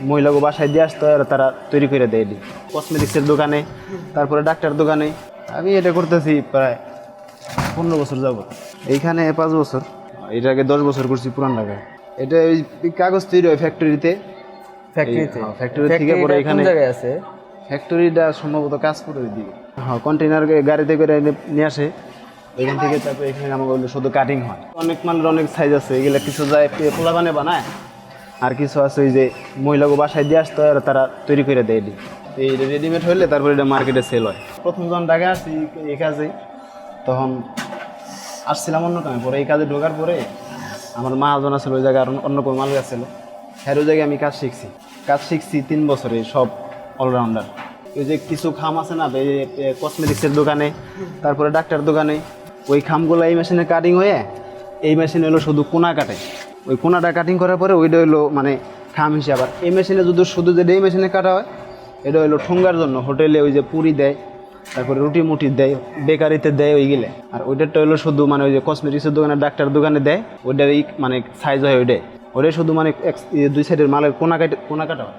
মহিলাকে বাসায় দিয়ে আসতো আর তারা তৈরি করে দেয় কসমেটিক্সের দোকানে তারপরে ডাক্তার দোকানে। আমি এটা করতেছি প্রায় পনেরো বছর যাব এইখানে পাঁচ বছর। এটা আগে দশ বছর করছি পুরান ঢাকায়। এটা ওই কাগজ তৈরি হয় ফ্যাক্টরিতে ফ্যাক্টরিতে factory থেকে পরে এখানে- আছে? ফ্যাক্টরিটা সম্ভবত কাজ করে দিকে। হ্যাঁ কন্টেনার গাড়িতে করে নিয়ে আসে। এখান থেকে তারপরে এখানে আমাকে শুধু কাটিং হয়। অনেক মানের অনেক সাইজ আছে এগুলো কিছু যায় পোলা বানে বানায়। আর কিছু আছে ওই যে মহিলাকে বাসায় দিয়ে আসতে আর তারা তৈরি করে দেয় এটি। এই রেডিমেড হইলে তারপরে এটা মার্কেটে সেল হয়। প্রথম যখন ঢাকা আসছি এই কাজে, তখন আসছিলাম অন্য কামে। পরে এই কাজে ঢোকার পরে আমার মা মহাজন আসলে ওই জায়গায়, আর অন্য কোনো মাল ছিল হ্যাঁ ওই জায়গায় আমি কাজ শিখছি। কাজ শিখছি তিন বছরে সব অলরাউন্ডার ওই যে কিছু খাম আছে না, এই কসমেটিক্সের দোকানে, তারপরে ডাক্তার দোকানে, ওই খামগুলো এই মেশিনে কাটিং হয়ে, এই মেশিন হলো শুধু কোনা কাটে। ওই কোনাটা কাটিং করার পরে ওইটা হলো মানে খাম হিসেবে। আবার এই মেশিনে যদি শুধু যে এই মেশিনে কাটা হয়, এটা হলো ঠোঙ্গার জন্য। হোটেলে ওই যে পুরি দেয়, তারপরে রুটি মুটি দেয়, বেকারিতে দেয় ওইগুলো। আর ওইটারটা হলো শুধু মানে ওই যে কসমেটিক্সের দোকানে ডাক্তার দোকানে দেয়, ওইটার মানে সাইজ হয় ওইটাই। ওইটাই শুধু মানে দুই সাইডের মালের কোনা কাটে কোনা কাটা হয়।